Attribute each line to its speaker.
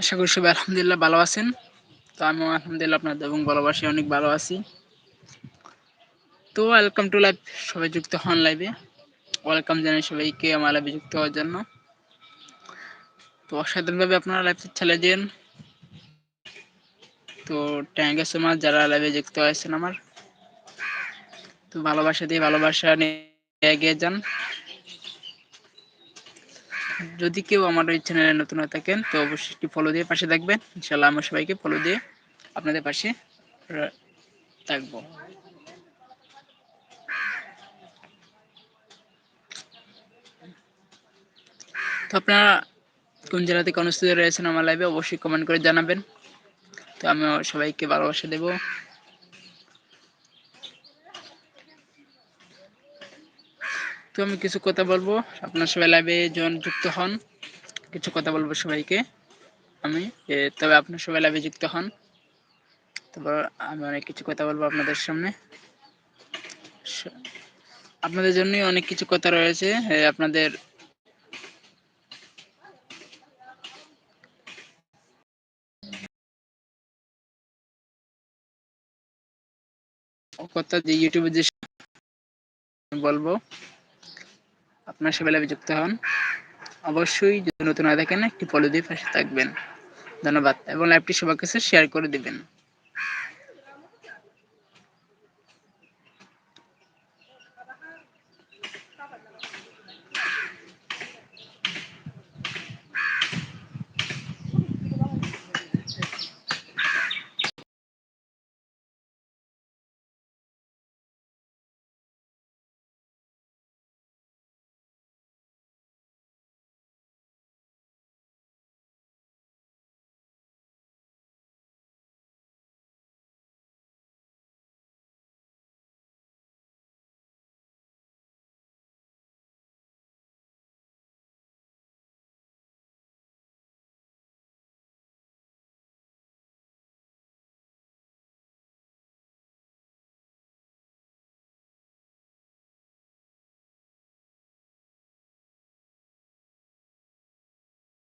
Speaker 1: আশা করি সবাই আলহামদুলিল্লাহ ভালো আছেন। তো আমি আলহামদুলিল্লাহ আপনাদের এবং ভালোবাসি অনেক ভালো আছি। তো ওয়েলকাম টু লাইভ সবাই যুক্ত হন লাইভে ওয়েলকাম জানাই সবাইকে আমার লাইভে যুক্ত হওয়ার জন্য। তো অসাধারণভাবে আপনারা লাইভ ছেলে দিন তো থ্যাংক ইউ মাচ যারা লাইভে যুক্ত হয়েছেন আমার। তো ভালোবাসা দিয়ে ভালোবাসা নিয়ে এগিয়ে যান। যদি কেউ আমার এই চ্যানেলে নতুন হয়ে থাকেন, তো অবশ্যই একটি ফলো দিয়ে পাশে থাকবেন। ইনশাল্লাহ আমার সবাইকে ফলো দিয়ে আপনাদের পাশে থাকব। তো আপনারা কোন জেলা থেকে অনুষ্ঠিত রয়েছেন আমার লাইভে অবশ্যই কমেন্ট করে জানাবেন। তো আমি সবাইকে ভালোবাসা দেব। তো আমি কিছু কথা বলব। আপনার সবাই লাইভে জন, যুক্ত হন। কিছু কথা বলব সবাইকে আমি। তবে আপনার সবাই লাইভে যুক্ত হন। তারপর আমি অনেক কিছু কথা বলব আপনাদের সামনে। আপনাদের জন্যই অনেক কিছু কথা রয়েছে। আপনাদের কথা যে ইউটিউবে যে বলব। আপনার সেবা লাভে যুক্ত হন। অবশ্যই যদি নতুন হয়ে থাকেন, একটি ফলো দিয়ে পাশে থাকবেন। ধন্যবাদ এবং লাইভটি সবার কাছে শেয়ার করে দিবেন।